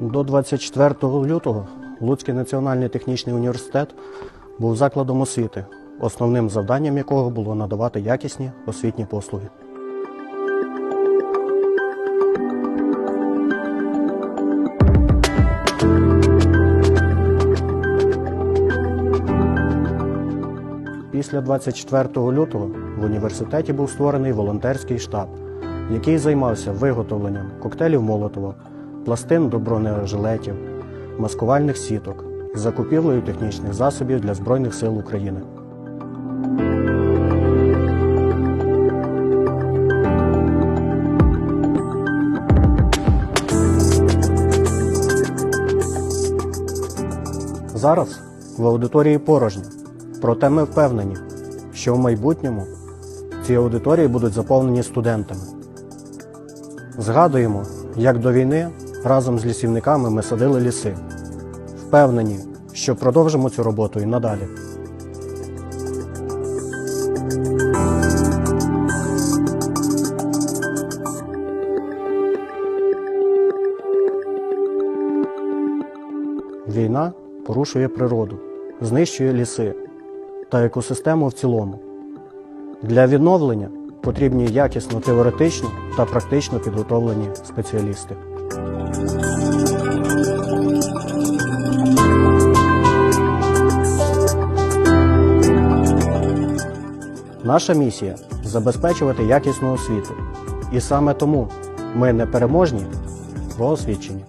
До 24 лютого Луцький національний технічний університет був закладом освіти, основним завданням якого було надавати якісні освітні послуги. Після 24 лютого в університеті був створений волонтерський штаб, який займався виготовленням коктейлів Молотова, пластин до бронежилетів, маскувальних сіток, закупівлею технічних засобів для Збройних сил України. Зараз в аудиторії порожньо, проте ми впевнені, що в майбутньому ці аудиторії будуть заповнені студентами. Згадуємо, як до війни разом з лісівниками ми садили ліси. Впевнені, що продовжимо цю роботу і надалі. Війна порушує природу, знищує ліси та екосистему в цілому. Для відновлення потрібні якісно теоретично та практично підготовлені спеціалісти. Наша місія забезпечувати якісну освіту. І саме тому ми не переможні, бо освічені.